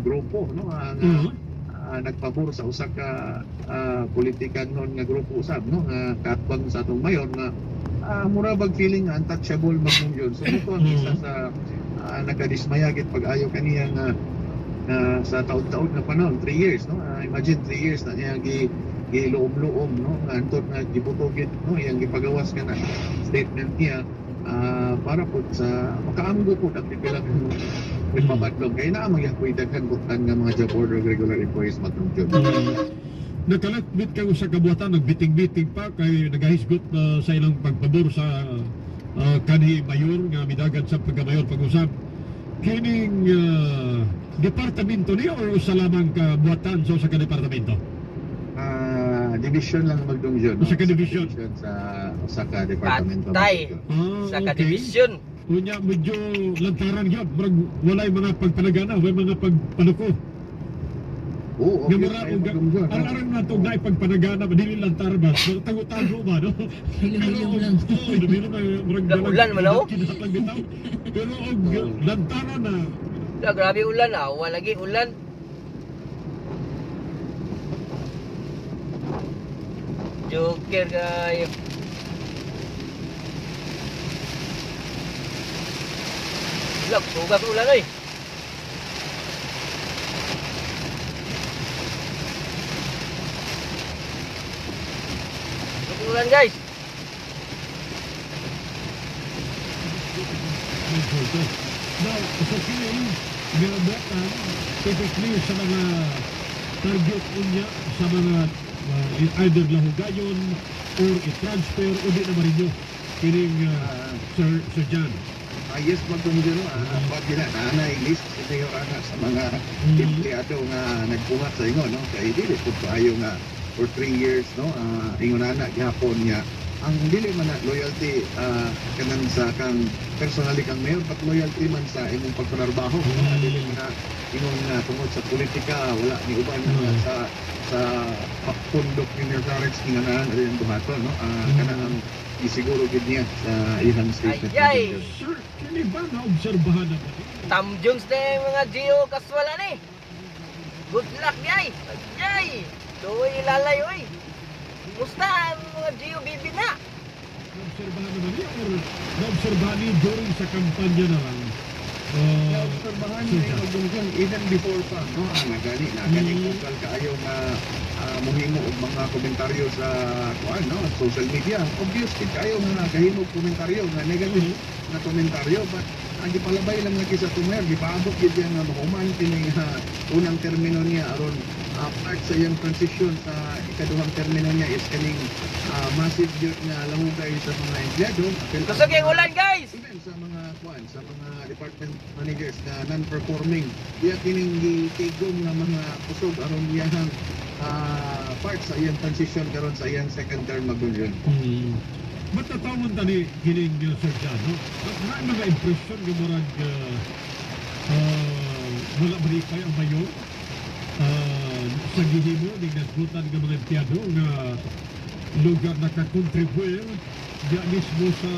grupo no? Nga nga, Mhm. ah, nagpabor sa usa ka ah, politikan nun nga grupo usab no? Nga katbang sa atong mayor nga ah, mura bag feeling nga untouchable magmong yun so ito ang isa Mhm. sa uh, nagkadismaya git pag-ayo kaniya nga na sa taon-taon na panahon 3 years no? Ah, imagine 3 years na niya gi giluom-luom no? Nga antud na gibutogit no? Iyang gipagawas ka na statement niya ah, para po sa makaanggo po ang pipilang mabadlong kaya na amang yakoy daghan butan nga mga job order regular employees matungkol Mm. Nakalakbit kayo sa kabuhatan, nagbiting-biting pa kay nagahisgot na sa ilang pagpabor sa ah, kanhi mayor nga midagan sa pagkamayor pag-usab. Kining ah, departamento niya o sa lamang kabuhatan so sa ka-departamento? Ah, division lang magdungjon Sa ka-division. sa sa ka departamento Patay. Ah, Sa okay. Unya medyo lantaran gyud, murag walay mga pagpanagana, walay mga pagpanuko. Oo, magdungjon no? alarang na to na pagpanagana, dili lantar ba? Tago-tago ba no? Hilom-hilom lang. Oo, hilom-hilom na murag Ulan- man, oh. Pero og Oo. lantaran na Da, grabe ulan ah. Wala lagi ulan. Joker kayo. Lak, sugas ulan oy. Sugas ulan guys. Now, sa kining ginabutan, typically sa mga target unya sa mga uh, either lahugayon or i-transfer o di na marinyo kining uh, Sir, Sir John. No ah, pag gina na list ito yung ana sa mga Mm. empleyado nga nagbuhat sa ingon no kay dili pud kaayo nga for 3 years no ah, ingon ana gihapon niya ang dili man na loyalty ah, kanang sa kang personally kang mayor but loyalty man sa imong pagtrabaho? Mm. dili man na ingon nga tungod sa politika wala ni uban na Mm. sa sa pundok ni Nerdarex inganahan rin buhaton no Ah, Mm. kana ang isiguro gid niya sa ihang statement Ay, ay. Sir, kini ba na-obserbahan na ba? Tamjons na yung mga Gio kaswala ni. Good luck yay. Yay. Doy ilalay oy. Musta ang mga Gio bibi na? Na-obserbahan naman niya or na-obserbahan niya during sa kampanya na lang? Uh, Naobserbahan John. yung even before pa no ah, nga gani na gani Mm. vocal kaayo nga ah, mohimo og mga komentaryo sa kuan no social media obvious kid kayo nga kahimo og komentaryo nga negative na komentaryo but ang gipalabay lang lagi sa tumer gipaabot gid yan nga mahuman kini nga unang termino niya aron ah, part sa iyang transition sa ikaduhang termino niya is kaning ah, massive yun nga lahugay sa mga empleyado Kusog yung ulan guys. even sa mga kuan sa mga department managers na non-performing iya kining gitigom nga mga kusog aron iyang ah, part sa iyang transition karon sa iyang second term magulyon Hmm. Ba't natawon tani kining uh, Sir John, no? Na mga impression nga murag uh, uh, wala ba ni kay ang mayor sa gihimo ning nasgutan nga mga empleyado nga lugar nakakontribuer diya mismo sa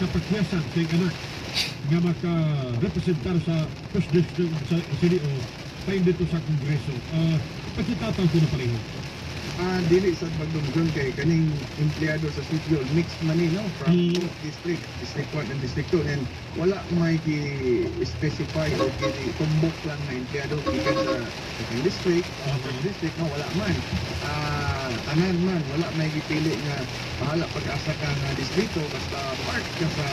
kapakyasan sa iyang anak nga maka-representar sa district sa city o pain dito sa kongreso. Uh, pakitataw ko na pareho. Ah dili sa magdunggon kay kaning empleyado sa City Hall mixed man ni no from Mm. district district 1 and district 2 and wala may gi-specify o gi-tumbok lang na empleyado gikan sa second district o Mhm. first district no wala man ah tanan man wala may gipili nga bahala pag-asa ka nga distrito basta part ka sa